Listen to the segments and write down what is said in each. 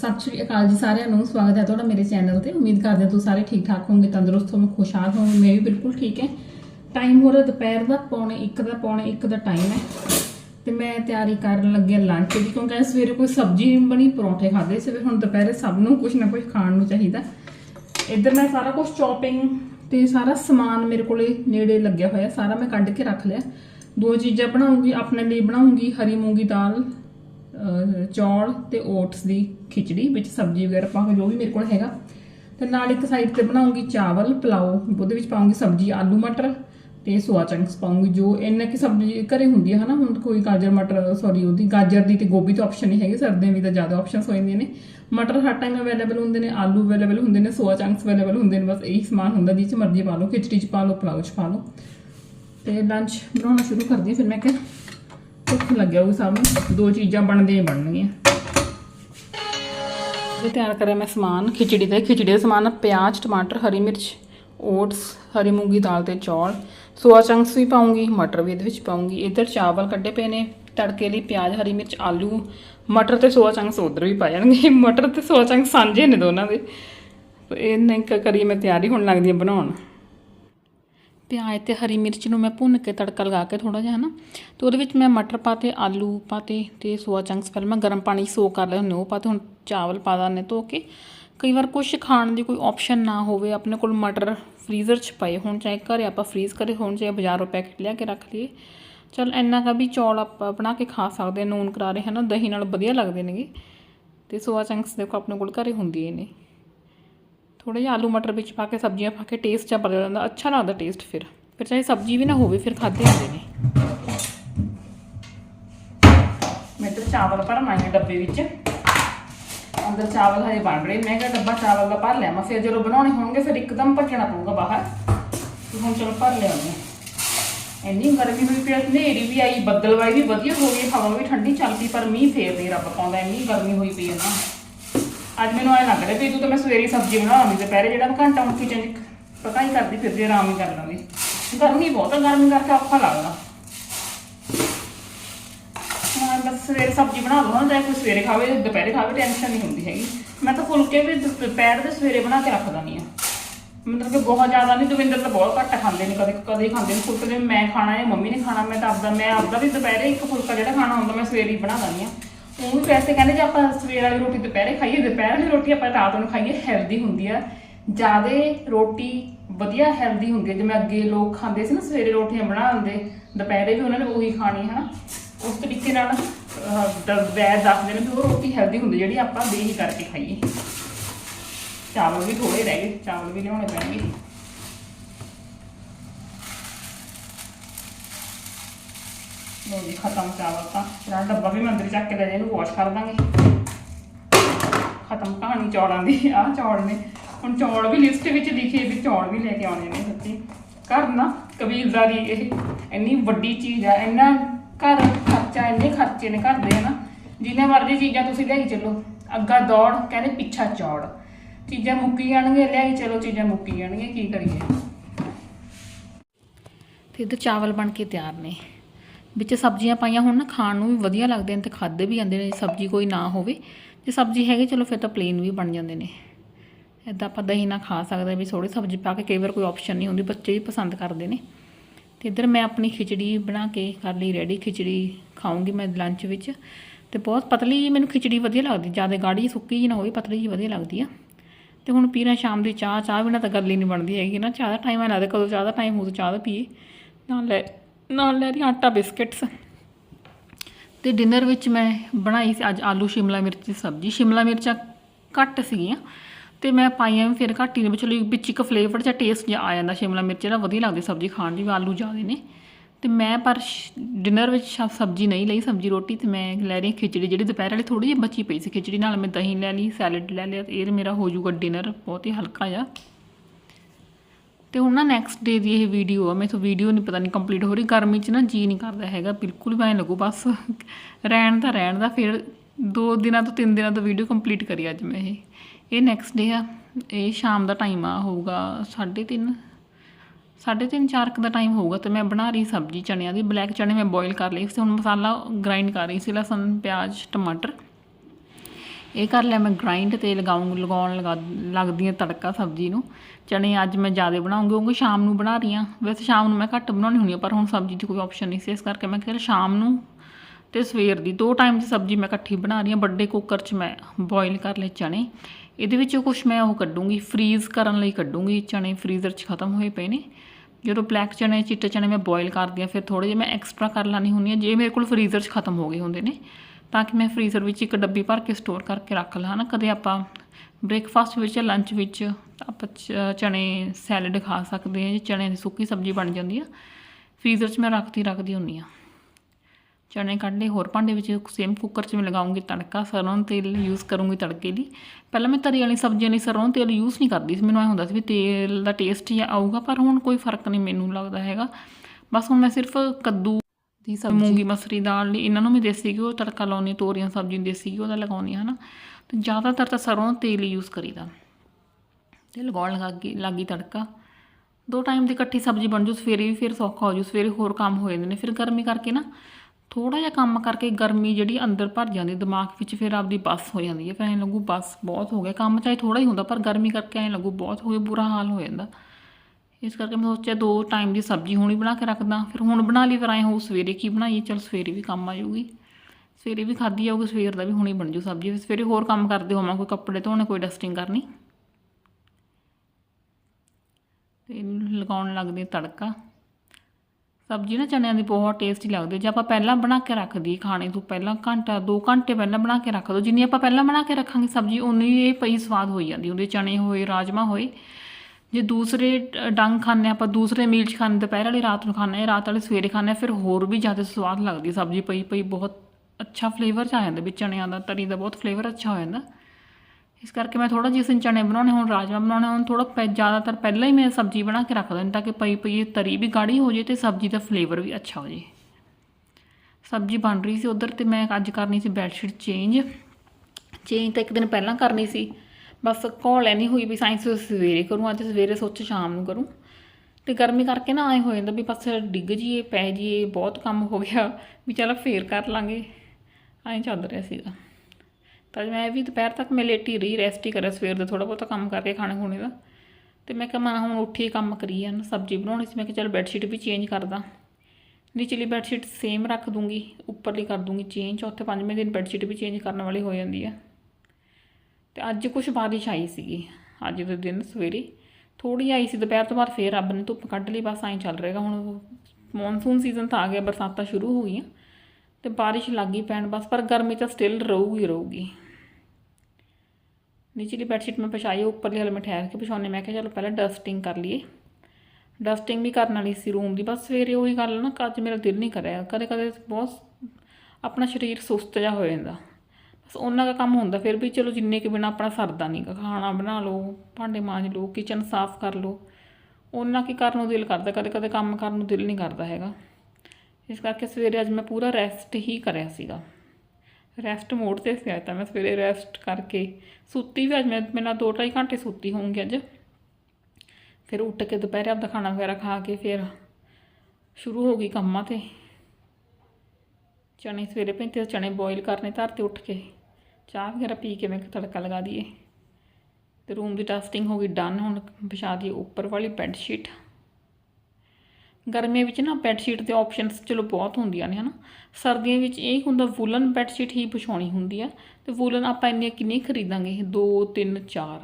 ਸਤਿ ਸ਼੍ਰੀ ਅਕਾਲ ਜੀ ਸਾਰਿਆਂ ਨੂੰ, ਸਵਾਗਤ ਹੈ ਤੁਹਾਡਾ ਮੇਰੇ ਚੈਨਲ ਤੇ। ਉਮੀਦ ਕਰਦੇ ਹਾਂ ਤੁਸੀਂ ਸਾਰੇ ਠੀਕ ਠਾਕ ਹੋਵੋਗੇ, ਤੰਦਰੁਸਤ ਹੋਵੋਗੇ, ਖੁਸ਼ਹਾਲ ਹੋਵੋਗੇ। ਮੈਂ ਵੀ ਬਿਲਕੁਲ ਠੀਕ ਹੈ। ਟਾਈਮ ਹੋ ਰਿਹਾ ਦੁਪਹਿਰ ਦਾ, ਪੌਣੇ 1 ਦਾ, ਪੌਣੇ 1 ਦਾ ਟਾਈਮ ਹੈ। ਤੇ ਮੈਂ ਤਿਆਰੀ ਕਰਨ ਲੱਗੀ ਹਾਂ ਲੰਚ ਦੀ, ਕਿਉਂਕਿ ਅੱਜ ਸਵੇਰੇ ਕੋਈ ਸਬਜ਼ੀ ਨਹੀਂ ਬਣੀ, ਪਰੌਂਠੇ ਖਾਦੇ ਸੀ। ਹੁਣ ਦੁਪਹਿਰੇ ਸਭ ਨੂੰ ਕੁਝ ਨਾ ਕੁਝ ਖਾਣ ਨੂੰ ਚਾਹੀਦਾ। ਇੱਧਰ ਮੈਂ ਸਾਰਾ ਕੁਝ ਚੌਪਿੰਗ ਤੇ ਸਾਰਾ ਸਮਾਨ ਮੇਰੇ ਕੋਲੇ ਨੇੜੇ ਲੱਗਿਆ ਹੋਇਆ। ਸਾਰਾ ਮੈਂ ਕੱਢ ਕੇ ਰੱਖ ਲਿਆ। ਦੋ ਚੀਜ਼ਾਂ ਬਣਾਉਂਗੀ, ਆਪਣੇ ਲਈ ਬਣਾਉਂਗੀ, ਹਰੀ ਮੂੰਗੀ ਦਾਲ ਚੌਲ ਤੇ ਓਟਸ ਦੀ ਖਿਚੜੀ ਵਿੱਚ ਸਬਜ਼ੀ ਵਗੈਰਾ ਪਾ ਕੇ ਜੋ ਵੀ ਮੇਰੇ ਕੋਲ ਹੈਗਾ। ਤੇ ਨਾਲ ਇੱਕ ਸਾਈਡ ਤੇ ਬਣਾਉਂਗੀ ਚਾਵਲ, ਪਲਾਓ। ਉਹਦੇ ਵਿੱਚ ਪਾਉਂਗੀ ਸਬਜ਼ੀ ਆਲੂ ਮਟਰ ਤੇ ਸੋਆ ਚੰਕਸ ਪਾਉਂਗੀ, ਜੋ ਇੰਨਾ ਕਿ ਸਬਜ਼ੀ ਘਰੇ ਹੁੰਦੀ ਹੈ ਹਨਾ? ਹੁਣ ਕੋਈ ਗਾਜਰ ਮਟਰ ਸੌਰੀ ਉਹਦੀ ਗਾਜਰ ਦੀ ਤੇ ਗੋਭੀ ਤਾਂ ਆਪਸ਼ਨ ਨਹੀਂ ਹੈਗੇ, ਸਰਦੀਆਂ ਵਿੱਚ ਤਾਂ ਜ਼ਿਆਦਾ ਆਪਸ਼ਨਸ ਹੋ ਜਾਂਦੀਆਂ ਨੇ। ਮਟਰ ਹਰ ਟਾਈਮ ਅਵੇਲੇਬਲ ਹੁੰਦੇ ਨੇ, ਆਲੂ ਅਵੇਲੇਬਲ ਹੁੰਦੇ ਨੇ, ਸੋਆ ਚੰਕਸ ਅਵੇਲੇਬਲ ਹੁੰਦੇ ਨੇ, ਬਸ ਇਹੀ ਸਮਾਨ ਹੁੰਦਾ ਜਿਸ ਚ ਮਰਜ਼ੀ ਪਾ ਲਓ, ਖਿਚੜੀ ਚ ਪਾ ਲਓ, ਪਲਾਓ ਚ ਪਾ ਲਓ। ਤੇ ਲੰਚ ਬਣਾਉਣਾ ਸ਼ੁਰੂ ਕਰਦੀ ਫਿਰ ਮੈਂ ਕਿ ਭੁੱਖ ਲੱਗਿਆ ਉਹ ਸਭ ਨੂੰ। ਦੋ ਚੀਜ਼ਾਂ ਬਣਦੀਆਂ ਬਣਨਗੀਆਂ। ਇਹ ਤਿਆਰ ਕਰਿਆ ਮੈਂ ਸਮਾਨ, ਖਿਚੜੀ ਦਾ। ਖਿਚੜੀ ਦਾ ਸਮਾਨ ਪਿਆਜ਼, ਟਮਾਟਰ, ਹਰੀ ਮਿਰਚ, ਓਟਸ, ਹਰੀ ਮੂੰਗੀ, ਦਾਲ ਤੇ ਚੌਲ। ਸੋਆ ਚੰਕਸ ਵੀ ਪਾਉਂਗੀ, ਮਟਰ ਵੀ ਇਹਦੇ ਵਿੱਚ ਪਾਉਂਗੀ। ਇੱਧਰ ਚਾਵਲ ਕੱਢੇ ਪਏ ਨੇ, ਤੜਕੇ ਲਈ ਪਿਆਜ਼, ਹਰੀ ਮਿਰਚ, ਆਲੂ। ਮਟਰ ਤੇ ਸੋਆ ਚੰਕਸ ਉਧਰ ਵੀ ਪਾ ਜਾਣਗੇ। ਮਟਰ ਤੇ ਸੋਆ ਚੰਕਸ ਸਾਂਝੇ ਨੇ ਦੋਨਾਂ ਦੇ। ਇਹ ਨਹੀਂ ਕਰੀ ਮੈਂ ਤਿਆਰੀ, ਹੁਣ ਲੱਗਦੀ ਹੈ ਬਣਾਉਣ। ਪਿਆਜ਼ ਤੇ ਹਰੀ ਮਿਰਚ ਨੂੰ ਮੈਂ ਭੁੰਨ ਕੇ ਤੜਕਾ ਲਗਾ ਕੇ ਥੋੜਾ ਜਿਹਾ ਹਨਾ, ਤੇ ਉਹਦੇ ਵਿੱਚ ਮੈਂ ਮਟਰ ਪਾਤੇ ਆਲੂ ਪਾਤੇ ਤੇ ਸੋਆ ਚੰਕਸ ਪਹਿਲਾਂ ਮੈਂ ਗਰਮ ਪਾਣੀ ਸੋ ਕਰ ਲਿਆ ਹੁੰਦੇ ਉਹ ਪਾਤੇ ਹੁਣ ਚਾਵਲ ਪਾ ਦਾਨੇ ਧੋ ਕੇ। ਕਈ ਵਾਰ ਕੁਝ ਖਾਣ ਦੀ ਕੋਈ ਆਪਸ਼ਨ ਨਾ ਹੋਵੇ, ਆਪਣੇ ਕੋਲ ਮਟਰ ਫ੍ਰੀਜ਼ਰ 'ਚ ਪਏ ਹੋਣ, ਚਾਹੇ ਘਰੇ ਆਪਾਂ ਫ੍ਰੀਜ਼ ਕਰੇ ਹੋਣ, ਚਾਹੇ ਬਾਜ਼ਾਰੋਂ ਪੈਕਟ ਲਿਆ ਕੇ ਰੱਖ ਲਈਏ। ਚਲ ਇੰਨਾ ਕਾ ਵੀ ਚੌਲ ਆਪਾਂ ਬਣਾ ਕੇ ਖਾ ਸਕਦੇ ਹਾਂ, ਨੂਨ ਕਰਾਰੇ ਹਨਾ, ਦਹੀਂ ਨਾਲ ਵਧੀਆ ਲੱਗਦੇ ਨੇਗੇ। ਤੇ ਸੋਆ ਚੰਕਸ ਦੇਖੋ ਆਪਣੇ ਕੋਲ ਘਰੇ ਹੁੰਦੀ ਨੇ। ਥੋੜੇ ਜਿਹਾ ਆਲੂ ਮਟਰ ਵਿੱਚ ਪਾ ਕੇ, ਸਬਜ਼ੀਆਂ ਪਾ ਕੇ ਟੇਸਟ ਚਾ ਬਦਲ ਜਾਂਦਾ, ਅੱਛਾ ਲੱਗਦਾ ਟੇਸਟ ਫਿਰ। ਫਿਰ ਚਾਹੇ ਸਬਜ਼ੀ ਵੀ ਨਾ ਹੋਵੇ, ਫਿਰ ਖਾਦੇ ਹੁੰਦੇ ਨੇ। ਮੈਂ ਤਾਂ ਚਾਵਲ ਭਰਮਾਂਗੇ ਡੱਬੇ ਵਿੱਚ। ਅੰਦਰ ਚਾਵਲ ਹਜੇ ਬਣ ਰਹੇ, ਮੈਂ ਕਿਹਾ ਡੱਬਾ ਚਾਵਲ ਦਾ ਭਰ ਲਿਆ, ਮੈਂ ਫਿਰ ਜਦੋਂ ਬਣਾਉਣੇ ਹੋਣਗੇ, ਫਿਰ ਇੱਕਦਮ ਭੱਜਣਾ ਪਊਗਾ ਬਾਹਰ। ਹੁਣ ਚਲੋ ਭਰ ਲਿਆਉਂਦੇ ਇੰਨੀ ਗਰਮੀ ਹੋਈ ਪਈ ਹਨੇਰੀ ਵੀ ਆਈ, ਬੱਦਲਵਾਈ ਵੀ ਵਧੀਆ ਹੋ ਗਈ, ਹਵਾ ਵੀ ਠੰਡੀ ਚੱਲਦੀ, ਪਰ ਮੀਂਹ ਫੇਰ ਨਹੀਂ ਰੱਬ ਪਾਉਂਦਾ, ਇੰਨੀ ਗਰਮੀ ਹੋਈ ਪਈ ਹੈ ਨਾ। ਅੱਜ ਮੈਨੂੰ ਐ ਲੱਗ ਰਿਹਾ ਵੀ ਤੂੰ ਤਾਂ ਮੈਂ ਸਵੇਰੇ ਹੀ ਸਬਜ਼ੀ ਬਣਾਵਾਂਗੀ ਦੁਪਹਿਰੇ ਜਿਹੜਾ ਮੈਂ ਘੰਟਾ ਹੁਣ ਕਿਚਨ 'ਚ ਪਤਾ ਕਰਦੀ ਫਿਰਦੀ ਆਰਾਮ ਹੀ ਕਰ ਲਾਂਗੀ। ਗਰਮੀ ਬਹੁਤ ਆ, ਗਰਮੀ ਕਰਕੇ ਔਖਾ ਲੱਗਦਾ। ਹਾਂ, ਬਸ ਸਵੇਰੇ ਸਬਜ਼ੀ ਬਣਾ ਲਓ ਨਾ ਕੋਈ ਸਵੇਰੇ ਖਾਵੇ, ਦੁਪਹਿਰੇ ਖਾਵੇ ਟੈਨਸ਼ਨ ਨਹੀਂ ਹੁੰਦੀ ਹੈਗੀ। ਮੈਂ ਤਾਂ ਫੁਲਕੇ ਵੀ ਦੁਪਹਿਰ ਦੇ ਸਵੇਰੇ ਬਣਾ ਕੇ ਰੱਖ ਦਿੰਦੀ ਆ ਮਤਲਬ ਕਿ ਬਹੁਤ ਜ਼ਿਆਦਾ ਨਹੀਂ, ਦਵਿੰਦਰ ਤਾਂ ਬਹੁਤ ਘੱਟ ਖਾਂਦੇ ਨੇ, ਕਦੇ ਕਦੇ ਖਾਂਦੇ ਨੇ ਫੁਲਕੇ। ਜਿਵੇਂ ਮੈਂ ਖਾਣਾ ਜਾਂ ਮੰਮੀ ਨੇ ਖਾਣਾ, ਮੈਂ ਤਾਂ ਆਪਦਾ ਮੈਂ ਆਪਦਾ ਵੀ ਦੁਪਹਿਰੇ ਇੱਕ ਫੁਲਕਾ ਜਿਹੜਾ ਖਾਣਾ ਹੁੰਦਾ, ਮੈਂ ਸਵੇਰੇ ਹੀ ਬਣਾ ਦਿੰਦੀ ਆ ਉਹ ਵੀ ਵੈਸੇ ਕਹਿੰਦੇ ਜੇ ਆਪਾਂ ਸਵੇਰ ਵਾਲੀ ਰੋਟੀ ਦੁਪਹਿਰੇ ਖਾਈਏ ਦੁਪਹਿਰ ਵਾਲੀ ਰੋਟੀ ਆਪਾਂ ਰਾਤ ਨੂੰ ਖਾਈਏ ਹੈਲਦੀ ਹੁੰਦੀ ਆ। ਜ਼ਿਆਦਾ ਰੋਟੀ ਵਧੀਆ ਹੈਲਦੀ ਹੁੰਦੀ ਹੈ ਜਿਵੇਂ ਅੱਗੇ ਲੋਕ ਖਾਂਦੇ ਸੀ ਨਾ ਸਵੇਰੇ ਰੋਟੀਆਂ ਬਣਾ ਦਿੰਦੇ ਦੁਪਹਿਰੇ ਵੀ ਉਹਨਾਂ ਨੇ ਉਹੀ ਖਾਣੀ ਹੈ ਨਾ ਉਸ ਤਰੀਕੇ ਨਾਲ ਅਹ, ਦ- ਵੈਦ ਦੱਸਦੇ ਨੇ ਵੀ ਉਹ ਰੋਟੀ ਹੈਲਦੀ ਹੁੰਦੀ ਜਿਹੜੀ ਆਪਾਂ ਦੇਹੀ ਕਰਕੇ ਖਾਈਏ। ਚਾਵਲ ਵੀ ਥੋੜੇ ਰਹਿ ਗਏ ਚਾਵਲ ਵੀ ਲਿਆਉਣੇ ਪੈਣਗੇ। ਲੋ ਜੀ, ਖਤਮ ਚਾਵਲ ਤਾਂ। ਜਿਹੜਾ ਡੱਬਾ ਵੀ ਮੈਂ ਚੱਕ ਕੇ ਲੈ ਜਾ ਇਹਨੂੰ ਵਾਸ਼ ਕਰ ਦਾਂਗੇ। ਖਤਮ ਕਹਾਣੀ ਚੌਲਾਂ ਦੀ, ਆਹ ਚੌਲ ਨੇ। ਹੁਣ ਚੌਲ ਵੀ ਲਿਸਟ ਵਿੱਚ ਲਿਖੇ ਵੀ ਚੌਲ ਵੀ ਲੈ ਕੇ ਆਉਣੇ ਨੇ ਸੱਚੀ ਘਰ ਨਾ ਕਬੀਲਦਾਰੀ ਇਹ ਇੰਨੀ ਵੱਡੀ ਚੀਜ਼ ਆ, ਇੰਨਾ ਘਰ ਖਰਚਾ, ਇੰਨੇ ਖਰਚੇ ਨੇ ਘਰ ਦੇ, ਹਨਾ। ਜਿੰਨੇ ਮਰਜ਼ੀ ਚੀਜ਼ਾਂ ਤੁਸੀਂ ਲਿਆਈ ਚੱਲੋ। ਅੱਗਾ ਦੌੜ, ਕਹਿੰਦੇ ਪਿੱਛਾ ਚੌੜ। ਚੀਜ਼ਾਂ ਮੁੱਕੀ ਜਾਣਗੀਆਂ ਲਿਆਈ ਚਲੋ, ਚੀਜ਼ਾਂ ਮੁੱਕੀ ਜਾਣਗੀਆਂ, ਕੀ ਕਰੀਏ। ਤੇ ਇੱਧਰ ਚਾਵਲ ਬਣ ਕੇ ਤਿਆਰ ਨੇ। ਵਿੱਚ ਸਬਜ਼ੀਆਂ ਪਾਈਆਂ ਹੋਣ ਨਾ, ਖਾਣ ਨੂੰ ਵੀ ਵਧੀਆ ਲੱਗਦੇ ਨੇ ਤੇ ਖਾਦੇ ਵੀ ਜਾਂਦੇ ਨੇ ਸਬਜ਼ੀ ਕੋਈ ਨਾ ਹੋਵੇ। ਜੇ ਸਬਜ਼ੀ ਹੈਗੀ, ਚਲੋ ਫਿਰ ਤਾਂ ਪਲੇਨ ਵੀ ਬਣ ਜਾਂਦੇ ਨੇ। ਇਦਾਂ ਆਪਾਂ ਦਹੀਂ ਨਾਲ ਖਾ ਸਕਦੇ, ਵੀ ਥੋੜੀ ਸਬਜ਼ੀ ਪਾ ਕੇ ਕਈ ਵਾਰ ਕੋਈ ਆਪਸ਼ਨ ਨਹੀਂ ਹੁੰਦੀ, ਬੱਚੇ ਵੀ ਪਸੰਦ ਕਰਦੇ ਨੇ। ਤੇ ਇੱਧਰ ਮੈਂ ਆਪਣੀ ਖਿਚੜੀ ਬਣਾ ਕੇ ਕਰ ਲਈ ਰੈਡੀ ਖਿਚੜੀ ਖਾਊਂਗੀ ਮੈਂ ਲੰਚ ਵਿੱਚ। ਤੇ ਬਹੁਤ ਪਤਲੀ ਜਿਹੀ ਮੈਨੂੰ ਖਿਚੜੀ ਵਧੀਆ ਲੱਗਦੀ, ਜ਼ਿਆਦਾ ਗਾੜੀ ਸੁੱਕੀ ਜਿਹੀ ਨਾ ਹੋਵੇ, ਪਤਲੀ ਜਿਹੀ ਵਧੀਆ ਲੱਗਦੀ ਆ। ਤੇ ਹੁਣ ਪੀਣਾ ਸ਼ਾਮ ਦੀ ਚਾਹ ਚਾਹ ਬਿਨਾਂ ਤਾਂ ਗੱਲ ਹੀ ਨਹੀਂ ਬਣਦੀ ਹੈਗੀ ਨਾ, ਚਾਹ ਦਾ ਟਾਈਮ ਆ ਲੱਗਦਾ ਕਦੋਂ ਚਾਹ ਦਾ ਟਾਈਮ ਹੋ ਤਾਂ ਚਾਹ ਦਾ ਪੀਏ। ਨਾਲ ਲੈ ਨਾਲ ਲੈ ਰਹੀ ਆਟਾ ਬਿਸਕਟਸ। ਤੇ ਡਿਨਰ ਵਿੱਚ ਮੈਂ ਬਣਾਈ ਸੀ ਅੱਜ ਆਲੂ ਸ਼ਿਮਲਾ ਮਿਰਚ ਦੀ ਸਬਜ਼ੀ। ਸ਼ਿਮਲਾ ਮਿਰਚਾਂ ਘੱਟ ਸੀਗੀਆਂ ਤੇ ਮੈਂ ਪਾਈਆਂ ਵੀ ਫਿਰ ਘੱਟ ਹੀ ਨੇ। ਵਿੱਚ ਵਿੱਚ ਇੱਕ ਫਲੇਵਰ ਜਾਂ ਟੇਸਟ ਜਿਹਾ ਆ ਜਾਂਦਾ ਸ਼ਿਮਲਾ ਮਿਰਚ, ਜਿਹੜਾ ਵਧੀਆ ਲੱਗਦੀ ਸਬਜ਼ੀ ਖਾਣ ਦੀ, ਵੀ ਆਲੂ ਜ਼ਿਆਦੇ ਨੇ। ਤੇ ਮੈਂ ਪਰ ਡਿਨਰ ਵਿੱਚ ਸ਼- ਸਬਜ਼ੀ ਨਹੀਂ ਲਈ, ਸਬਜ਼ੀ ਰੋਟੀ ਤੇ ਮੈਂ ਲੈ ਰਹੀ ਖਿਚੜੀ, ਜਿਹੜੀ ਦੁਪਹਿਰ ਵਾਲੀ ਥੋੜੀ ਜਿਹੀ ਬਚੀ ਪਈ ਸੀ। ਖਿਚੜੀ ਨਾਲ ਮੈਂ ਦਹੀਂ ਲੈ ਲਈ, ਸੈਲਡ ਲੈ ਲਿਆ ਤੇ ਇਹ ਮੇਰਾ ਹੋ ਜਾਊਗਾ ਡਿਨਰ ਬਹੁਤ ਹੀ ਹਲਕਾ ਜਿਹਾ। ਤੇ ਹੁਣ ਨਾ ਨੈਕਸਟ ਡੇ ਦੀ ਇਹ ਵੀਡੀਓ ਆ, ਮੈਥੋਂ ਵੀਡੀਓ ਨਹੀਂ ਪਤਾ ਨਹੀਂ ਕੰਪਲੀਟ ਹੋ ਰਹੀ, ਗਰਮੀ 'ਚ ਨਾ ਜੀ ਨਹੀਂ ਕਰਦਾ ਹੈਗਾ, ਬਿਲਕੁਲ ਵੀ ਐਂ ਲੱਗੂ ਬਸ। ਰਹਿਣ ਦਾ ਰਹਿਣ ਦਾ, ਫਿਰ ਦੋ ਦਿਨਾਂ ਤੋਂ ਤਿੰਨ ਦਿਨਾਂ ਤੋਂ ਵੀਡੀਓ ਕੰਪਲੀਟ ਕਰੀ ਅੱਜ ਮੈਂ ਇਹ। ਇਹ ਨੈਕਸਟ ਡੇ ਆ, ਇਹ ਸ਼ਾਮ ਦਾ ਟਾਈਮ ਆ, ਹੋਊਗਾ 3:30 ਸਾਢੇ ਤਿੰਨ ਚਾਰ ਕੁ ਦਾ ਟਾਈਮ ਹੋਊਗਾ ਤੇ ਮੈਂ ਬਣਾ ਰਹੀ ਸਬਜ਼ੀ ਚਣਿਆਂ ਦੀ ਬਲੈਕ ਚਣੇ ਮੈਂ ਬੋਇਲ ਕਰ ਲਈ ਸੀ, ਹੁਣ ਮਸਾਲਾ ਗ੍ਰਾਈਂਡ ਕਰ ਰਹੀ ਸੀ, ਲਸਣ, ਪਿਆਜ਼, ਟਮਾਟਰ। ਇਹ ਕਰ ਲਿਆ ਮੈਂ ਗ੍ਰਾਈਂਡ ਤੇ ਲਗਾਉਂ, ਲਗਾਉਣ ਲਗਾ, ਲੱਗਦੀ ਹੈ ਤੜਕਾ ਸਬਜ਼ੀ ਨੂੰ। ਚਣੇ ਅੱਜ ਮੈਂ ਜ਼ਿਆਦਾ ਬਣਾਉਂਗੀ ਕਿਉਂਕਿ ਸ਼ਾਮ ਨੂੰ ਬਣਾ ਰਹੀ ਹਾਂ। ਵੈਸੇ ਸ਼ਾਮ ਨੂੰ ਮੈਂ ਘੱਟ ਬਣਾਉਣੀ ਹੁੰਦੀ ਆ ਪਰ ਹੁਣ ਸਬਜ਼ੀ 'ਚ ਕੋਈ ਆਪਸ਼ਨ ਨਹੀਂ ਸੀ, ਇਸ ਕਰਕੇ ਮੈਂ ਕਿਹਾ ਸ਼ਾਮ ਨੂੰ ਤੇ ਸਵੇਰ ਦੀ ਦੋ ਟਾਈਮ ਦੀ ਸਬਜ਼ੀ ਮੈਂ ਇਕੱਠੀ ਬਣਾ ਰਹੀ ਹਾਂ। ਵੱਡੇ ਕੁੱਕਰ 'ਚ ਮੈਂ ਬੋਇਲ ਕਰ ਲਏ ਚਣੇ ਇਹਦੇ ਵਿੱਚੋਂ ਕੁਝ ਮੈਂ ਉਹ ਕੱਢੂੰਗੀ ਫਰੀਜ਼ ਕਰਨ ਲਈ ਕੱਢੂੰਗੀ। ਚਣੇ ਫਰੀਜ਼ਰ 'ਚ ਖਤਮ ਹੋਏ ਪਏ ਨੇ। ਜਦੋਂ ਬਲੈਕ ਚਣੇ ਚਿੱਟੇ ਚਣੇ ਮੈਂ ਬੋਇਲ ਕਰਦੀ ਹਾਂ, ਫਿਰ ਥੋੜੇ ਜਿਹੇ ਮੈਂ ਐਕਸਟਰਾ ਕਰ ਲੈਣੀ ਹੁੰਦੀ ਆ ਜੇ ਮੇਰੇ ਕੋਲ ਫਰੀਜ਼ਰ 'ਚ ਖਤਮ ਹੋ ਗਏ ਹੁੰਦੇ ਨੇ ਤਾਂ ਕਿ ਮੈਂ ਫਰੀਜ਼ਰ ਵਿੱਚ ਇੱਕ ਡੱਬੀ ਭਰ ਕੇ ਸਟੋਰ ਕਰਕੇ ਰੱਖ ਲਾਂ ਨਾ ਕਦੇ ਆਪਾਂ ਬ੍ਰੇਕਫਾਸਟ ਵਿੱਚ ਜਾਂ ਲੰਚ ਵਿੱਚ ਆਪਾਂ ਚ- ਚਨੇ ਸੈਲਡ ਖਾ ਸਕਦੇ ਹਾਂ ਜੇ ਚਨੇ ਦੀ ਸੁੱਕੀ ਸਬਜ਼ੀ ਬਣ ਜਾਂਦੀ ਆ। ਫਰੀਜ਼ਰ 'ਚ ਮੈਂ ਰੱਖਦੀ ਰੱਖਦੀ ਹੁੰਦੀ ਆ। ਚਣੇ ਕੱਢ ਲਏ, ਹੋਰ ਭਾਂਡੇ ਵਿੱਚ ਸੇਮ ਕੁੱਕਰ 'ਚ ਮੈਂ ਲਗਾਉਂਗੀ ਤੜਕਾ, ਸਰੋਂ ਤੇਲ ਯੂਜ਼ ਕਰੂੰਗੀ ਤੜਕੇ ਲਈ ਪਹਿਲਾਂ ਮੈਂ ਤਰੀ ਵਾਲੀ ਸਬਜ਼ੀਆਂ ਲਈ ਸਰੋਂ ਤੇਲ ਯੂਜ਼ ਨਹੀਂ ਕਰਦੀ ਸੀ, ਮੈਨੂੰ ਐ ਹੁੰਦਾ ਸੀ ਵੀ ਤੇਲ ਦਾ ਟੇਸਟ ਹੀ ਆਊਗਾ, ਪਰ ਹੁਣ ਕੋਈ ਫ਼ਰਕ ਨਹੀਂ ਮੈਨੂੰ ਲੱਗਦਾ ਹੈਗਾ। ਬਸ ਹੁਣ ਮੈਂ ਸਿਰਫ ਕੱਦੂ ਦੀ ਸਬਜ਼ੀ ਮੂੰਗੀ ਮਸਰੀ ਦਾਲ ਲਈ ਇਹਨਾਂ ਨੂੰ ਵੀ ਦੇਸੀ ਘਿਓ ਤੜਕਾ ਲਾਉਣੀ ਤੋਰੀਆਂ ਸਬਜ਼ੀ ਨੂੰ ਦੇਸੀ ਘਿਓ ਦਾ ਲਗਾਉਣੀ ਹਨਾ। ਤੇ ਜ਼ਿਆਦਾਤਰ ਤਾਂ ਸਰੋਂ ਤੇਲ ਯੂਜ਼ ਕਰੀਦਾ। ਤੇ ਲਗਾਉਣ ਲੱਗੀ ਲੱਗੀ ਤੜਕਾ। ਦੋ ਟਾਈਮ ਦੀ ਇਕੱਠੀ ਸਬਜ਼ੀ ਬਣ ਜੂ ਸਵੇਰੇ ਵੀ ਫਿਰ ਸੌਖਾ ਹੋ ਜੂ ਸਵੇਰੇ ਹੋਰ ਕੰਮ ਹੋ ਜਾਂਦੇ ਨੇ। ਫਿਰ ਗਰਮੀ ਕਰਕੇ ਨਾ ਥੋੜਾ ਜਿਹਾ ਕੰਮ ਕਰਕੇ ਗਰਮੀ ਜਿਹੜੀ ਅੰਦਰ ਭਰ ਜਾਂਦੀ ਦਿਮਾਗ ਵਿੱਚ ਫਿਰ ਆਪਦੀ ਬੱਸ ਹੋ ਜਾਂਦੀ ਹੈ। ਫਿਰ ਐਂ ਲੱਗੂ ਬੱਸ ਬਹੁਤ ਹੋ ਗਿਆ। ਕੰਮ ਚਾਹੇ ਥੋੜਾ ਹੀ ਹੁੰਦਾ ਪਰ ਗਰਮੀ ਕਰਕੇ ਐਂ ਲੱਗੂ ਬਹੁਤ ਹੋ ਗਿਆ ਬੁਰਾ ਹਾਲ ਹੋ ਜਾਂਦਾ। ਇਸ ਕਰਕੇ ਮੈਂ ਸੋਚਿਆ ਦੋ ਟਾਈਮ ਦੀ ਸਬਜ਼ੀ ਹੁਣੀ ਬਣਾ ਕੇ ਰੱਖਦਾ। ਫਿਰ ਹੁਣ ਬਣਾ ਲਈ, ਫਿਰ ਐਂ ਹੋ ਸਵੇਰੇ ਕੀ ਬਣਾਈਏ? ਚਲ ਸਵੇਰੇ ਵੀ ਕੰਮ ਆ ਜਾਊਗੀ। ਸਵੇਰੇ ਵੀ ਖਾਧੀ ਜਾਊਗੀ, ਸਵੇਰ ਦਾ ਵੀ ਹੁਣੀ ਬਣ ਜੂ ਸਬਜ਼ੀ। ਸਵੇਰੇ ਹੋਰ ਕੰਮ ਕਰਦੇ ਹੋਵਾਂ, ਕੋਈ ਕੱਪੜੇ ਧੋਣੇ, ਕੋਈ ਡਸਟਿੰਗ ਕਰਨੀ। ਤੇ ਇਹਨੂੰ ਲਗਾਉਣ ਲੱਗਦੇ ਤੜਕਾ। ਸਬਜ਼ੀ ਨਾ ਚਣਿਆਂ ਦੀ ਬਹੁਤ ਟੇਸਟੀ ਲੱਗਦੀ ਜੇ ਆਪਾਂ ਪਹਿਲਾਂ ਬਣਾ ਕੇ ਰੱਖ ਦਈਏ ਖਾਣੇ ਤੋਂ ਪਹਿਲਾਂ ਘੰਟਾ 2 ਘੰਟੇ ਪਹਿਲਾਂ ਬਣਾ ਕੇ ਰੱਖ ਦਿਓ ਜਿੰਨੀ ਆਪਾਂ ਪਹਿਲਾਂ ਬਣਾ ਕੇ ਰੱਖਾਂਗੇ ਸਬਜ਼ੀ ਉਨੀ ਇਹ ਪਈ ਸਵਾਦ ਹੋਈ ਜਾਂਦੀ ਉਹਦੇ ਚਣੇ ਹੋਏ, ਰਾਜਮਾ ਹੋਏ। ਜੇ ਦੂਸਰੇ ਡੰਗ ਖਾਂਦੇ ਆਪਾਂ ਦੂਸਰੇ ਮੀਲ 'ਚ ਖਾਂਦੇ, ਦੁਪਹਿਰ ਵਾਲੀ ਰਾਤ ਨੂੰ ਖਾਂਦੇ ਰਾਤ ਵਾਲੇ ਸਵੇਰੇ ਖਾਂਦੇ ਫਿਰ ਹੋਰ ਵੀ ਜ਼ਿਆਦਾ ਸਵਾਦ ਲੱਗਦੀ ਸਬਜ਼ੀ ਪਈ ਪਈ ਬਹੁਤ ਅੱਛਾ ਫਲੇਵਰ 'ਚ ਆ ਜਾਂਦਾ ਵਿੱਚ ਚਣਿਆਂ ਦਾ, ਤਰੀ ਦਾ ਬਹੁਤ ਫਲੇਵਰ ਅੱਛਾ ਹੋ ਜਾਂਦਾ। ਇਸ ਕਰਕੇ ਮੈਂ ਥੋੜਾ ਜਿਹਾ ਦਿਨ ਚਣੇ ਬਣਾਉਣੇ, ਹੁਣ ਰਾਜਮਾ ਬਣਾਉਣੇ, ਹੁਣ ਥੋੜਾ ਜ਼ਿਆਦਾਤਰ ਪਹਿਲਾਂ ਹੀ ਮੈਂ ਸਬਜ਼ੀ ਬਣਾ ਕੇ ਰੱਖ ਦਿੰਦਾ ਤਾਂ ਕਿ ਪਈ ਪਈ ਤਰੀ ਵੀ ਗਾੜੀ ਹੋ ਜੇ ਤੇ ਸਬਜ਼ੀ ਦਾ ਫਲੇਵਰ ਵੀ ਅੱਛਾ ਹੋ ਜੇ। ਸਬਜ਼ੀ ਬਣ ਰਹੀ ਸੀ ਉਧਰ ਤੇ ਮੈਂ ਅੱਜ ਕਰਨੀ ਸੀ ਬੈੱਡਸ਼ੀਟ ਚੇਂਜ ਚੇਂਜ ਤਾਂ ਇੱਕ ਦਿਨ ਪਹਿਲਾਂ ਕਰਨੀ ਸੀ। ਬਸ ਕੋਲ ਐ ਨਹੀਂ ਹੋਈ ਵੀ ਸਾਇੰਸ ਸਵੇਰੇ ਕਰੂੰ, ਅੱਜ ਸਵੇਰੇ ਸੋਚ ਸ਼ਾਮ ਨੂੰ ਕਰੂੰ। ਤੇ ਗਰਮੀ ਕਰਕੇ ਨਾ ਐ ਹੋ ਜਾਂਦਾ ਵੀ ਬਸ ਡਿੱਗ ਜੀਏ, ਪੈ ਜੀਏ, ਬਹੁਤ ਕੰਮ ਹੋ ਗਿਆ, ਵੀ ਚਲ ਫੇਰ ਕਰ ਲਾਂਗੇ। ਐਂ ਚੱਲ ਰਿਹਾ ਸੀਗਾ। ਤਾਂ ਮੈਂ ਵੀ ਦੁਪਹਿਰ ਤੱਕ ਮੈਂ ਲੇਟੀ ਰਹੀ ਰੈਸਟ ਹੀ ਕਰਿਆ ਸਵੇਰ ਦਾ ਥੋੜਾ ਬਹੁਤਾ ਕੰਮ ਕਰਕੇ ਖਾਣੇ ਖੁਣੇ ਦਾ। ਤੇ ਮੈਂ ਕਿਹਾ ਮੈਂ ਹੁਣ ਉੱਠੀ ਕੰਮ ਕਰੀ ਆ ਸਬਜ਼ੀ ਬਣਾਉਣੀ ਸੀ, ਮੈਂ ਕਿਹਾ ਚਲ ਬੈੱਡਸ਼ੀਟ ਵੀ ਚੇਂਜ ਕਰਦਾ ਨੀਚਲੀ ਬੈੱਡਸ਼ੀਟ ਸੇਮ ਰੱਖ ਦੂੰਗੀ, ਉੱਪਰਲੀ ਕਰ ਦੂੰਗੀ ਚੇਂਜ ਚੌਥੇ ਪੰਜਵੇਂ ਦਿਨ ਬੈੱਡਸ਼ੀਟ ਵੀ ਚੇਂਜ ਕਰਨ ਵਾਲੀ ਹੋ ਜਾਂਦੀ ਆ। ਤੇ ਅੱਜ ਕੁਝ ਬਾਰਿਸ਼ ਆਈ ਸੀਗੀ। ਅੱਜ ਦੇ ਦਿਨ ਸਵੇਰੇ ਥੋੜੀ ਆਈ ਸੀ, ਦੁਪਹਿਰ ਤੋਂ ਬਾਅਦ ਫੇਰ ਰੱਬ ਨੇ ਧੁੱਪ ਕੱਢ ਲਈ, ਬਸ ਐਂ ਚੱਲ ਰਹੇਗਾ ਹੁਣ ਮੌਨਸੂਨ ਸੀਜ਼ਨ ਤਾਂ ਆ ਗਿਆ, ਬਰਸਾਤਾਂ ਸ਼ੁਰੂ ਹੋ ਗਈਆਂ ਤੇ ਬਾਰਿਸ਼ ਲੱਗੀ ਪੈਣ ਬਸ, ਪਰ ਗਰਮੀ ਤਾਂ ਸਟਿਲ ਰਹੂਗੀ ਰਹੂਗੀ। ਨੀਚਲੀ ਬੈੱਡਸ਼ੀਟ ਮੈਂ ਵਿਛਾਈ ਉੱਪਰਲੀ ਹਲੇ ਮੈਂ ਠਹਿਰ ਕੇ ਵਿਛਾਉਣੇ ਮੈਂ ਕਿਹਾ ਚਲੋ ਪਹਿਲਾਂ ਡਸਟਿੰਗ ਕਰ ਲਈਏ। ਡਸਟਿੰਗ ਵੀ ਕਰਨ ਵਾਲੀ ਸੀ ਰੂਮ ਦੀ, ਬਸ ਸਵੇਰੇ ਉਹੀ ਗੱਲ ਨਾ, ਅੱਜ ਮੇਰਾ ਦਿਲ ਨਹੀਂ ਕਰਿਆ। ਕਦੇ ਕਦੇ ਬਹੁਤ ਆਪਣਾ ਸਰੀਰ ਸੁਸਤ ਜਿਹਾ ਹੋ ਜਾਂਦਾ। ਉਹਨਾਂ ਦਾ ਕੰਮ ਹੁੰਦਾ, ਫਿਰ ਵੀ ਚਲੋ ਜਿੰਨੇ ਕੁ ਬਿਨਾ ਆਪਣਾ ਸਰਦਾ ਨਹੀਂ ਗਾ, ਖਾਣਾ ਬਣਾ ਲਓ, ਭਾਂਡੇ ਮਾਂਜ ਲਓ ਕਿਚਨ ਸਾਫ਼ ਕਰ ਲਓ, ਉਹਨਾਂ ਕੀ ਕਰਨ ਨੂੰ ਦਿਲ ਕਰਦਾ ਕਦੇ ਕਦੇ ਕੰਮ ਕਰਨ ਨੂੰ ਦਿਲ ਨਹੀਂ ਕਰਦਾ ਹੈਗਾ। ਇਸ ਕਰਕੇ ਸਵੇਰੇ ਅੱਜ ਮੈਂ ਪੂਰਾ ਰੈਸਟ ਹੀ ਕਰਿਆ ਸੀਗਾ। ਰੈਸਟ ਮੋਡ ਤੇ ਸਿਆ ਤਾਂ ਮੈਂ ਸਵੇਰੇ ਰੈਸਟ ਕਰਕੇ ਸੁੱਤੀ ਵੀ, ਅੱਜ ਮੈਂ, ਮੇਰਾ ਦੋ ਢਾਈ ਘੰਟੇ ਸੁੱਤੀ ਹੋਊਂਗੀ ਅੱਜ। ਫਿਰ ਉੱਠ ਕੇ ਦੁਪਹਿਰੇ ਆਪਦਾ ਖਾਣਾ ਵਗੈਰਾ ਖਾ ਕੇ ਫਿਰ ਸ਼ੁਰੂ ਹੋ ਗਈ ਕੰਮਾਂ ਤੇ। ਚਣੇ ਸਵੇਰੇ ਭਿੰਤੇ ਚਣੇ ਬੋਇਲ ਕਰਨੇ ਧਰ ਤੇ ਉੱਠ ਕੇ। ਚਾਹ ਵਗੈਰਾ ਪੀ ਕੇ ਮੈਂ ਕਿਹਾ ਤੜਕਾ ਲਗਾ ਦਈਏ। ਤੇ ਰੂਮ ਦੀ ਡਸਟਿੰਗ ਹੋ ਗਈ ਡਨ ਹੁਣ ਵਿਛਾ ਦਈਏ ਉੱਪਰ ਵਾਲੀ ਬੈੱਡ ਸ਼ੀਟ ਗਰਮੀਆਂ ਵਿੱਚ ਨਾ ਬੈੱਡ ਸ਼ੀਟ ਦੇ ਆਪਸ਼ਨਸ ਚਲੋ ਬਹੁਤ ਹੁੰਦੀਆਂ ਨੇ, ਹਨਾ। ਸਰਦੀਆਂ ਵਿੱਚ ਇਹ ਹੁੰਦਾ ਵੂਲਨ ਬੈੱਡ ਸ਼ੀਟ ਹੀ ਵਿਛਾਉਣੀ ਹੁੰਦੀ ਆ, ਤੇ ਵੂਲਨ ਆਪਾਂ ਇੰਨੀਆਂ ਕਿੰਨੀ ਖਰੀਦਾਂਗੇ? 2 3 4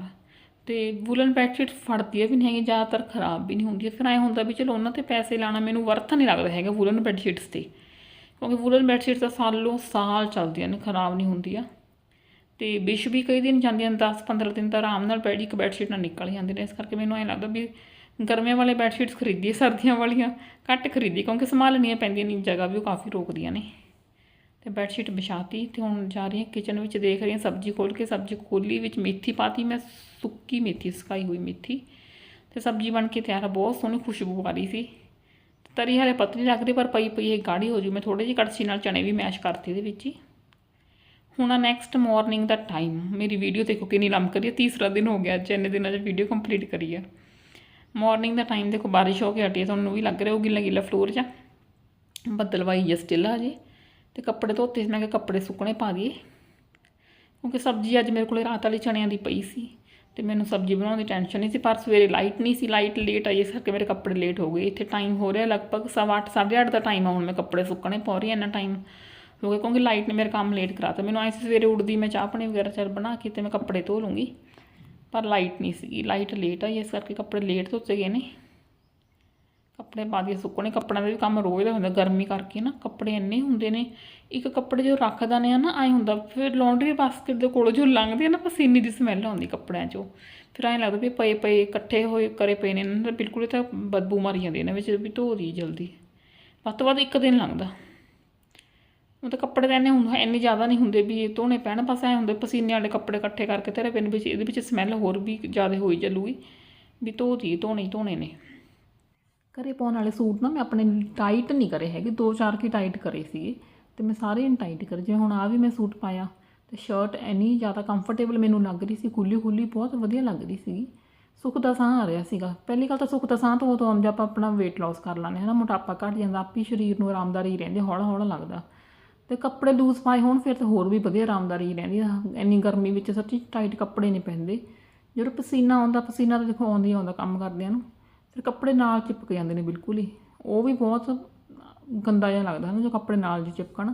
ਤੇ ਵੂਲਨ ਬੈੱਡ ਸ਼ੀਟ ਫੜਦੀਆਂ ਵੀ ਨਹੀਂ ਹੈਗੀਆਂ, ਜ਼ਿਆਦਾਤਰ ਖਰਾਬ ਵੀ ਨਹੀਂ ਹੁੰਦੀਆਂ। ਫਿਰ ਐਂ ਹੁੰਦਾ ਵੀ ਚਲੋ ਉਹਨਾਂ ਤੇ ਪੈਸੇ ਲਾਣਾ ਮੈਨੂੰ ਵਰਥ ਨਹੀਂ ਲੱਗਦਾ ਹੈਗਾ ਵੂਲਨ ਬੈੱਡ ਸ਼ੀਟਸ ਤੇ। ਕਿਉਂਕਿ ਵੂਲਨ ਬੈੱਡ ਸ਼ੀਟਸ ਤਾਂ ਸਾਲੋਂ ਸਾਲ ਚੱਲਦੀਆਂ ਨੇ, ਖਰਾਬ ਨਹੀਂ ਹੁੰਦੀਆਂ। ਤੇ ਵਿਸ਼ ਵੀ ਕਈ ਦਿਨ ਜਾਂਦੀਆਂ ਨੇ 10 15 ਦਿਨ ਤਾਂ ਆਰਾਮ ਨਾਲ ਬੈਡ ਇੱਕ ਬੈੱਡ ਸ਼ੀਟ ਨਾਲ ਨਿਕਲ ਜਾਂਦੇ ਨੇ। ਇਸ ਕਰਕੇ ਮੈਨੂੰ ਐਂ ਲੱਗਦਾ ਵੀ ਗਰਮੀਆਂ ਵਾਲੇ ਬੈੱਡ ਸ਼ੀਟਸ ਖਰੀਦੀਏ, ਸਰਦੀਆਂ ਵਾਲੀਆਂ, ਘੱਟ ਖਰੀਦੀ ਕਿਉਂਕਿ ਸੰਭਾਲਣੀਆਂ ਪੈਂਦੀਆਂ ਨੇ, ਜਗ੍ਹਾ ਵੀ ਉਹ ਕਾਫੀ ਰੋਕਦੀਆਂ ਨੇ। ਤੇ ਬੈੱਡ ਸ਼ੀਟ ਵਿਛਾਤੀ ਤੇ ਹੁਣ ਜਾ ਰਹੀ ਹਾਂ ਕਿਚਨ ਵਿੱਚ, ਦੇਖ ਰਹੀ ਹਾਂ ਸਬਜ਼ੀ ਖੋਲ ਕੇ, ਸਬਜ਼ੀ ਖੋਲੀ ਵਿੱਚ ਮੇਥੀ ਪਾਤੀ, ਮੈਂ ਸੁੱਕੀ ਮੇਥੀ, ਸੁਕਾਈ ਹੋਈ ਮੇਥੀ। ਤੇ ਸਬਜ਼ੀ ਬਣ ਕੇ ਤਿਆਰ ਬਹੁਤ ਸੋਹਣੀ ਖੁਸ਼ਬੂ ਆ ਰਹੀ ਸੀ। ਤਰੀ ਹਲੇ ਪਤਲੀ ਲੱਗਦੀ, ਪਰ ਪਈ ਪਈ ਇਹ ਗਾੜੀ ਹੋ ਜੂ, ਮੈਂ ਥੋੜੇ ਜਿਹੀ ਕੜਛੀ ਨਾਲ ਚਣੇ ਵੀ ਮੈਸ਼ ਕਰਤੇ ਇਹਦੇ ਵਿੱਚ ਹੀ। ਹੁਣ ਆ ਨੈਕਸਟ ਮਾਰਨਿੰਗ ਦਾ ਟਾਈਮ ਮੇਰੀ ਵੀਡੀਓ ਦੇਖੋ ਕਿੰਨੀ ਲੰਮ ਰਹੀ ਹੈ ਤੀਸਰਾ ਦਿਨ ਹੋ ਗਿਆ ਅੱਜ ਇੰਨੇ ਦਿਨਾਂ 'ਚ ਵੀਡੀਓ ਕੰਪਲੀਟ ਕਰੀ ਆ। ਮਾਰਨਿੰਗ ਦਾ ਟਾਈਮ ਦੇਖੋ ਬਾਰਿਸ਼ ਹੋ ਕੇ ਹਟੀ ਹੈ ਤੁਹਾਨੂੰ ਵੀ ਲੱਗ ਰਿਹਾ ਉਹ ਗਿੱਲਾ ਗਿੱਲਾ ਫਲੋਰ 'ਚ ਬੱਦਲਵਾਈ ਜਿਹਾ ਸਟਿਲ ਆ ਜੇ ਤੇ ਕੱਪੜੇ ਧੋਤੇ ਸੀ ਮੈਂ ਕਿਹਾ ਕੱਪੜੇ ਸੁੱਕਣੇ ਪਾ ਦਈਏ। ਕਿਉਂਕਿ ਸਬਜ਼ੀ ਅੱਜ ਮੇਰੇ ਕੋਲੇ ਰਾਤ ਵਾਲੀ ਚਣਿਆਂ ਦੀ ਪਈ ਸੀ ਤੇ ਮੈਨੂੰ ਸਬਜ਼ੀ ਬਣਾਉਣ ਦੀ ਟੈਨਸ਼ਨ ਨਹੀਂ ਸੀ ਪਰ ਸਵੇਰੇ ਲਾਈਟ ਨਹੀਂ ਸੀ ਲਾਈਟ ਲੇਟ ਆਈ ਇਸ ਕਰਕੇ ਮੇਰੇ ਕੱਪੜੇ ਲੇਟ ਹੋ ਗਏ। ਇੱਥੇ ਟਾਈਮ ਹੋ ਰਿਹਾ ਲਗਭਗ ਸਵਾ ਅੱਠ, ਸਾਢੇ ਅੱਠ ਦਾ ਟਾਈਮ ਆ ਹੁਣ ਮੈਂ ਕੱਪੜੇ ਸੁੱਕਣੇ ਪਾ ਰਹੀ ਹਾਂ ਇੰਨਾ ਟਾਈਮ ਹੋ ਕਿਉਂਕਿ ਲਾਈਟ ਨੇ ਮੇਰਾ ਕੰਮ ਲੇਟ ਕਰਾਤਾ। ਮੈਨੂੰ ਐਂ ਸੀ ਸਵੇਰੇ ਉੱਠਦੀ ਮੈਂ ਚਾਹ ਪਾਣੀ ਵਗੈਰਾ ਚੱਲ ਬਣਾ ਕੇ ਤੇ ਮੈਂ ਕੱਪੜੇ ਧੋ ਲੂੰਗੀ। ਪਰ ਲਾਈਟ ਨਹੀਂ ਸੀਗੀ। ਲਾਈਟ ਲੇਟ ਆਈ ਇਸ ਕਰਕੇ ਕੱਪੜੇ ਲੇਟ ਧੋਤੇ ਗਏ ਨੇ। ਕੱਪੜੇ ਪਾ ਕੇ ਸੁੱਕਣੇ। ਕੱਪੜਿਆਂ ਦਾ ਵੀ ਕੰਮ ਰੋਜ਼ ਦਾ ਹੁੰਦਾ, ਗਰਮੀ ਕਰਕੇ ਨਾ। ਕੱਪੜੇ ਇੰਨੇ ਹੁੰਦੇ ਨੇ। ਇੱਕ ਕੱਪੜੇ ਜੋ ਰੱਖਦਾ ਨੇ ਨਾ, ਐਂ ਹੁੰਦਾ। ਫਿਰ ਲਾਂਡਰੀ ਬਾਸਕਟ ਦੇ ਕੋਲੋਂ ਜੋ ਲੰਘਦੇ ਆ ਨਾ, ਪਸੀਨੇ ਦੀ ਸਮੈਲ ਆਉਂਦੀ ਕੱਪੜਿਆਂ 'ਚੋਂ। ਫਿਰ ਐਂ ਲੱਗਦਾ ਵੀ ਪਏ ਪਏ, ਇਕੱਠੇ ਹੋਏ ਕਰੇ ਪਏ ਨੇ। ਇਹਨਾਂ ਬਿਲਕੁਲ ਤਾਂ ਬਦਬੂ ਮਾਰੀ ਜਾਂਦੀ ਇਹਨਾਂ ਵਿੱਚ ਵੀ ਧੋ ਦੀ ਜਲਦੀ। ਵੱਧ ਤੋਂ ਵੱਧ ਇੱਕ ਦਿਨ ਲੰਘਦਾ। ਉਹ ਤਾਂ ਕੱਪੜੇ ਤਾਂ ਇੰਨੇ ਹੁਣ ਇੰਨੇ ਜ਼ਿਆਦਾ ਨਹੀਂ ਹੁੰਦੇ ਵੀ ਇਹ ਧੋਣੇ ਪੈਣ, ਬਸ ਐਂ ਹੁੰਦੇ ਪਸੀਨੇ ਵਾਲੇ ਕੱਪੜੇ ਇਕੱਠੇ ਕਰਕੇ ਤੇਰੇ ਪਿੰਨ ਵਿੱਚ ਇਹਦੇ ਵਿੱਚ ਸਮੈਲ ਹੋਰ ਵੀ ਜ਼ਿਆਦਾ ਹੋਈ ਚੱਲੂਗੀ ਵੀ ਧੋ ਦੀ ਧੋਣੇ ਹੀ ਧੋਣੇ ਨੇ। ਘਰੇ ਪਾਉਣ ਵਾਲੇ ਸੂਟ ਨਾ ਮੈਂ ਆਪਣੇ ਟਾਈਟ ਨਹੀਂ ਕਰੇ ਹੈਗੇ, ਦੋ ਚਾਰ ਕੀ ਟਾਈਟ ਕਰੇ ਸੀਗੇ ਤੇ ਮੈਂ ਸਾਰੇ ਟਾਈਟ ਕਰੇ। ਜਿਵੇਂ ਹੁਣ ਆ ਵੀ ਮੈਂ ਸੂਟ ਪਾਇਆ ਤੇ ਸ਼ਰਟ ਇੰਨੀ ਜ਼ਿਆਦਾ ਕੰਫਰਟੇਬਲ ਮੈਨੂੰ ਲੱਗ ਰਹੀ ਸੀ, ਖੁੱਲੀ ਖੁੱਲੀ ਬਹੁਤ ਵਧੀਆ ਲੱਗ ਰਹੀ ਸੀਗੀ। ਸੁੱਖ ਦਾ ਸਾਹ ਆ ਰਿਹਾ ਸੀਗਾ। ਪਹਿਲੀ ਗੱਲ ਤਾਂ ਸੁੱਖ ਦਾ ਸਾਹ ਤੋਂ ਉਦੋਂ ਆਉਂਦਾ ਆਪਾਂ ਆਪਣਾ weight loss ਕਰ ਲਾਂਗੇ, ਹਨਾ, ਮੋਟਾਪਾ ਘਟ ਜਾਂਦਾ, ਆਪੀ ਸਰੀਰ ਨੂੰ ਆਰਾਮਦਾਰੀ ਰਹਿੰਦੇ ਹੌਲਾ ਹੌਲਾ ਲੱਗਦਾ। ਤੇ ਕੱਪੜੇ ਲੂਜ਼ ਪਾਏ ਹੋਣ, ਫਿਰ ਤਾਂ ਹੋਰ ਵੀ ਵਧੀਆ ਆਰਾਮਦਾਰੀ ਰਹਿੰਦੀ ਆ। ਇੰਨੀ ਗਰਮੀ ਵਿੱਚ ਸੱਚੀ ਟਾਈਟ ਕੱਪੜੇ ਨਹੀਂ ਪੈਂਦੇ ਜਦੋਂ ਪਸੀਨਾ ਆਉਂਦਾ, ਪਸੀਨਾ ਤਾਂ ਦੇਖੋ ਆਉਂਦਾ ਆਉਂਦਾ ਕੰਮ ਕਰਦਿਆਂ ਨੂੰ। ਫਿਰ ਕੱਪੜੇ ਨਾਲ ਚਿਪਕ ਜਾਂਦੇ ਨੇ ਬਿਲਕੁਲ ਹੀ। ਉਹ ਵੀ ਬਹੁਤ ਗੰਦਾ ਜਿਹਾ ਲੱਗਦਾ ਨਾ, ਜੋ ਕੱਪੜੇ ਨਾਲ ਜੀ ਚਿਪਕਣ।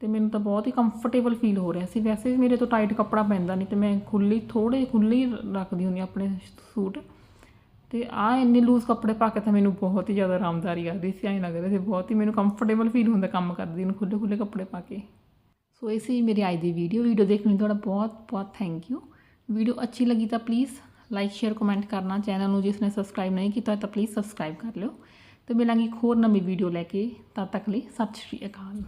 ਤੇ ਮੈਨੂੰ ਤਾਂ ਬਹੁਤ ਹੀ ਕੰਫਰਟੇਬਲ ਫੀਲ ਹੋ ਰਿਹਾ ਸੀ। ਵੈਸੇ ਵੀ ਮੇਰੇ ਤੋਂ ਟਾਈਟ ਕੱਪੜਾ ਪੈਂਦਾ ਨਹੀਂ, ਤੇ ਮੈਂ ਖੁੱਲੀ ਥੋੜੇ ਖੁੱਲੀ ਰੱਖਦੀ ਹੁੰਦੀ ਹਾਂ ਆਪਣੇ ਸੂਟ ਤੇ ਆ ਇੰਨੇ ਲੂਜ਼ ਕੱਪੜੇ ਪਾ ਕੇ ਤਾਂ ਮੈਨੂੰ ਬਹੁਤ ਹੀ ਜ਼ਿਆਦਾ ਆਰਾਮਦਾਰੀ ਆਦੀ ਸੀ, ਐਂ ਲੱਗ ਰਿਹਾ ਸੀ ਬਹੁਤ ਹੀ ਮੈਨੂੰ ਕੰਫਰਟੇਬਲ ਫੀਲ ਹੁੰਦਾ ਕੰਮ ਕਰਦੀ ਨੂੰ ਖੁੱਲੇ ਖੁੱਲੇ ਕੱਪੜੇ ਪਾ ਕੇ। ਸੋ ਇਹ ਸੀ ਮੇਰੀ ਅੱਜ ਦੀ ਵੀਡੀਓ ਵੀਡੀਓ ਦੇਖਣ ਲਈ ਤੁਹਾਡਾ ਬਹੁਤ ਬਹੁਤ ਥੈਂਕ ਯੂ ਵੀਡੀਓ ਅੱਛੀ ਲੱਗੀ ਤਾਂ ਪਲੀਜ਼ ਲਾਈਕ ਸ਼ੇਅਰ ਕਮੈਂਟ ਕਰਨਾ। ਚੈਨਲ ਨੂੰ ਜਿਸ ਨੇ ਸਬਸਕ੍ਰਾਈਬ ਨਹੀਂ ਕੀਤਾ ਤਾਂ ਪਲੀਜ਼ ਸਬਸਕ੍ਰਾਈਬ ਕਰ ਲਿਓ। ਤੇ ਮਿਲਾਂਗੇ ਇੱਕ ਹੋਰ ਨਵੀਂ ਵੀਡੀਓ ਲੈ ਕੇ। ਤਦ ਤੱਕ ਲਈ ਸਤਿ ਸ਼੍ਰੀ ਅਕਾਲ।